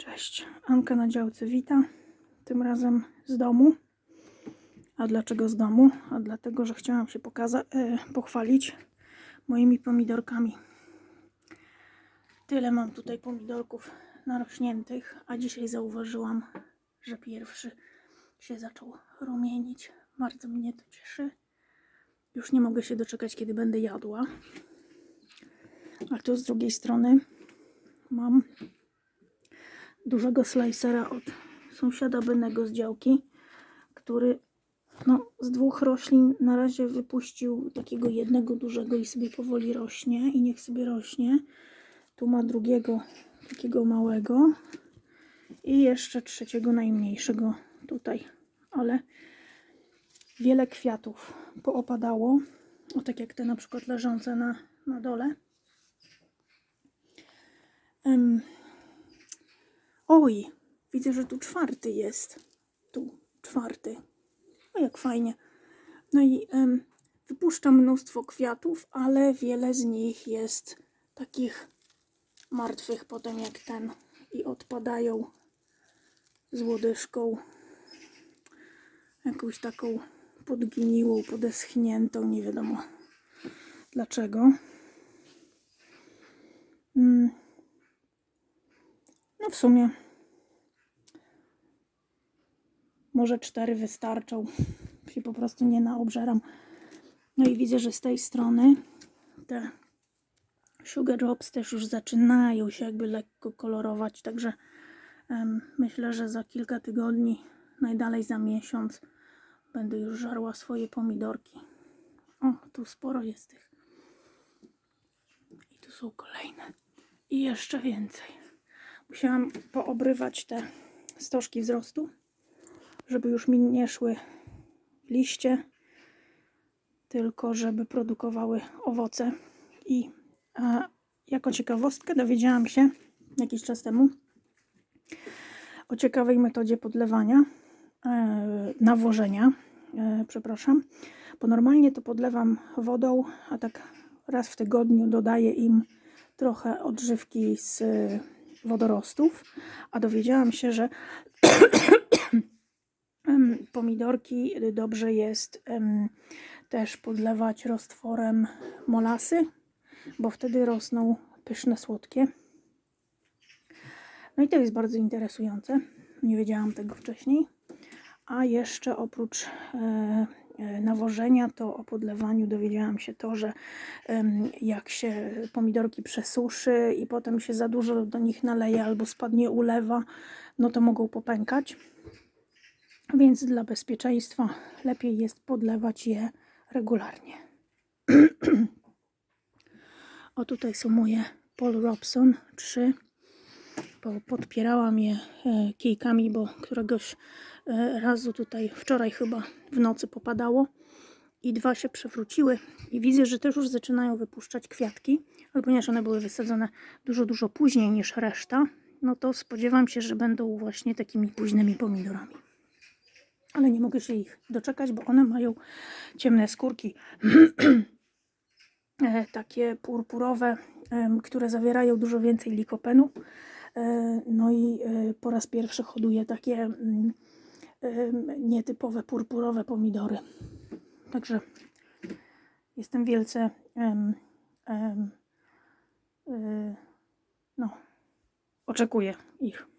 Cześć, Anka na działce wita. Tym razem z domu. A dlaczego z domu? A dlatego, że chciałam się pokaza- e, pochwalić moimi pomidorkami. Tyle mam tutaj pomidorków narośniętych, a dzisiaj zauważyłam, że pierwszy się zaczął rumienić. Bardzo mnie to cieszy. Już nie mogę się doczekać, kiedy będę jadła. A tu z drugiej strony mam dużego slicera od sąsiada Benego z działki, który no, z dwóch roślin na razie wypuścił takiego jednego dużego i sobie powoli rośnie i niech sobie rośnie. Tu ma drugiego takiego małego i jeszcze trzeciego najmniejszego tutaj, ale wiele kwiatów poopadało, o tak jak te na przykład leżące na, na dole. Oj, widzę, że tu czwarty jest. Tu, czwarty. O, jak fajnie. No i em, wypuszczam mnóstwo kwiatów, ale wiele z nich jest takich martwych potem jak ten i odpadają z łodyżką. Jakąś taką podgniłą, podeschniętą, nie wiadomo dlaczego. Mm. No w sumie może cztery wystarczą. Się po prostu nie naobżeram. No i widzę, że z tej strony te sugar drops też już zaczynają się jakby lekko kolorować, także em, myślę, że za kilka tygodni, najdalej za miesiąc będę już żarła swoje pomidorki. O, tu sporo jest tych. I tu są kolejne. I jeszcze więcej. Musiałam poobrywać te stożki wzrostu, żeby już mi nie szły liście, tylko żeby produkowały owoce. I a, jako ciekawostkę dowiedziałam się jakiś czas temu o ciekawej metodzie podlewania, e, nawożenia, e, przepraszam, bo normalnie to podlewam wodą, a tak raz w tygodniu dodaję im trochę odżywki z wodorostów, a dowiedziałam się, że pomidorki dobrze jest też podlewać roztworem molasy, bo wtedy rosną pyszne, słodkie. No i to jest bardzo interesujące. Nie wiedziałam tego wcześniej. A jeszcze oprócz e, nawożenia, to o podlewaniu dowiedziałam się to, że jak się pomidorki przesuszy i potem się za dużo do nich naleje albo spadnie ulewa, no to mogą popękać. Więc dla bezpieczeństwa lepiej jest podlewać je regularnie. o tutaj są moje Paul Robson 3 bo podpierałam je e, kijkami, bo któregoś e, razu tutaj, wczoraj chyba w nocy popadało i dwa się przewróciły i widzę, że też już zaczynają wypuszczać kwiatki, ale ponieważ one były wysadzone dużo, dużo później niż reszta, no to spodziewam się, że będą właśnie takimi późnymi pomidorami. Ale nie mogę się ich doczekać, bo one mają ciemne skórki, e, takie purpurowe, które zawierają dużo więcej likopenu. E, No i e, po raz pierwszy hoduję takie mm, nietypowe purpurowe pomidory. Także jestem wielce e, no, oczekuję ich.